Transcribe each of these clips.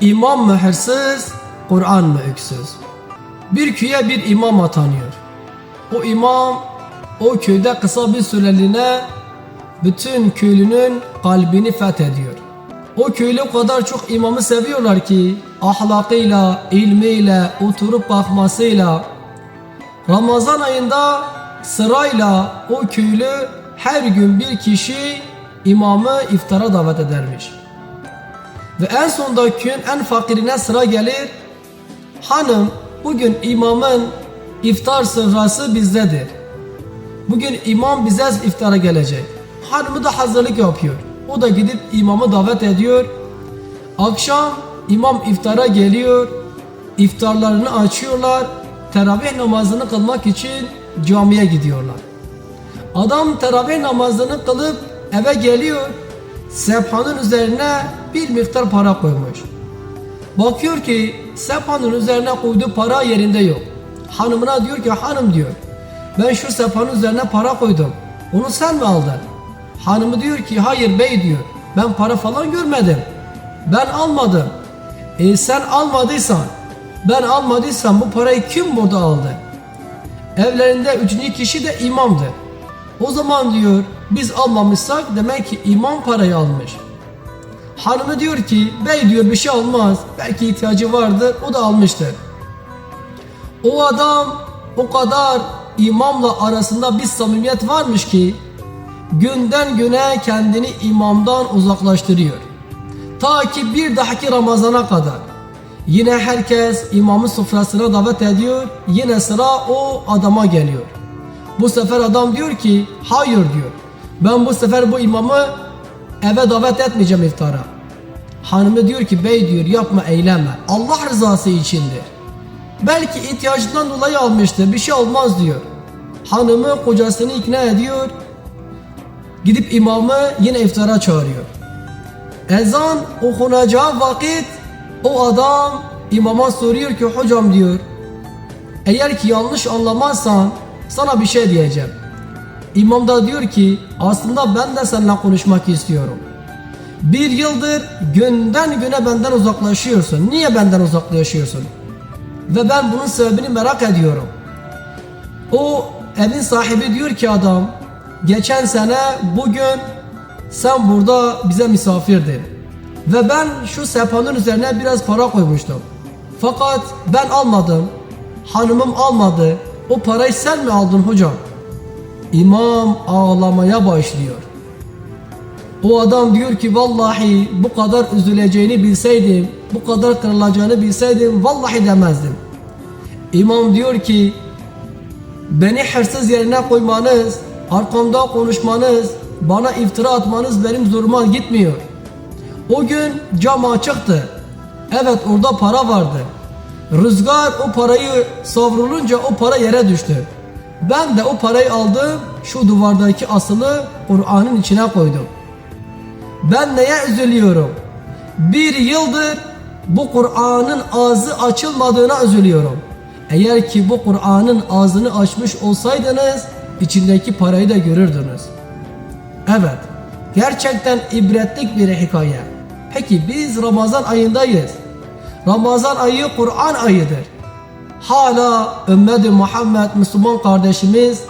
İmam mı hırsız, Kur'an mı öksüz? Bir köye bir imam atanıyor. O imam o köyde kısa bir süreliğine bütün köylünün kalbini fethediyor. O köylü o kadar çok imamı seviyorlar ki ahlakıyla, ilmiyle, oturup bakmasıyla Ramazan ayında sırayla o köylü her gün bir kişi imamı iftara davet edermiş. Ve en sonunda köyün en fakirine sıra gelir. Hanım bugün imamın iftar sırası bizdedir. Bugün imam bize iftara gelecek. Hanımı da hazırlık yapıyor. O da gidip imamı davet ediyor. Akşam imam iftara geliyor. İftarlarını açıyorlar. Teravih namazını kılmak için camiye gidiyorlar. Adam teravih namazını kılıp eve geliyor. Sephanın üzerine bir miktar para koymuş. Bakıyor ki sephanın üzerine koyduğu para yerinde yok. Hanımına diyor ki hanım diyor. Ben şu sephanın üzerine para koydum. Onu sen mi aldın? Hanımı diyor ki hayır bey diyor. Ben para falan görmedim. Ben almadım. E sen almadıysan ben almadıysam bu parayı kim burada aldı? Evlerinde üçüncü kişi de imamdı. O zaman diyor biz almamışsak demek ki imam parayı almış. Hanımı diyor ki bey diyor bir şey olmaz. Belki ihtiyacı vardır o da almıştır. O adam o kadar imamla arasında bir samimiyet varmış ki günden güne kendini imamdan uzaklaştırıyor. Ta ki bir dahaki Ramazana kadar. Yine herkes imamın sofrasına davet ediyor. Yine sıra o adama geliyor. Bu sefer adam diyor ki hayır diyor. Ben bu sefer bu imamı eve davet etmeyeceğim iftara. Hanımı diyor ki bey diyor yapma eyleme. Allah rızası içindir. Belki ihtiyacından dolayı almıştır bir şey olmaz diyor. Hanımı kocasını ikna ediyor. Gidip imamı yine iftara çağırıyor. Ezan okunacağı vakit o adam imama soruyor ki hocam diyor eğer ki yanlış anlamazsan sana bir şey diyeceğim. İmam da diyor ki aslında ben de seninle konuşmak istiyorum. Bir yıldır günden güne benden uzaklaşıyorsun. Niye benden uzaklaşıyorsun? Ve ben bunun sebebini merak ediyorum. O evin sahibi diyor ki adam geçen sene bugün sen burada bize misafirdin. Ve ben şu sepanın üzerine biraz para koymuştum. Fakat ben almadım. Hanımım almadı. O parayı sen mi aldın hocam? İmam ağlamaya başlıyor. O adam diyor ki vallahi bu kadar üzüleceğini bilseydim, bu kadar kırılacağını bilseydim vallahi demezdim. İmam diyor ki beni hırsız yerine koymanız, arkamda konuşmanız, bana iftira atmanız benim zoruma gitmiyor. O gün cam açıktı. Evet orada para vardı. Rüzgar o parayı savrulunca o para yere düştü. Ben de o parayı aldım şu duvardaki asılı Kur'an'ın içine koydum. Ben neye üzülüyorum? Bir yıldır bu Kur'an'ın ağzı açılmadığına üzülüyorum. Eğer ki bu Kur'an'ın ağzını açmış olsaydınız içindeki parayı da görürdünüz. Evet, gerçekten ibretlik bir hikaye. Peki biz Ramazan ayındayız. Ramazan ayı Kur'an ayıdır. Hala ümmeti Muhammed Müslüman kardeşimiz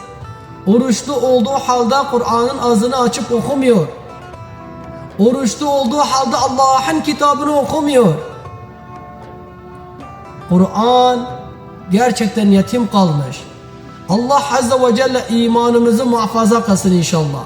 oruçlu olduğu halde Kur'an'ın ağzını açıp okumuyor. Oruçlu olduğu halde Allah'ın kitabını okumuyor. Kur'an gerçekten yetim kalmış. Allah Azze ve Celle imanımızı muhafaza kılsın inşallah.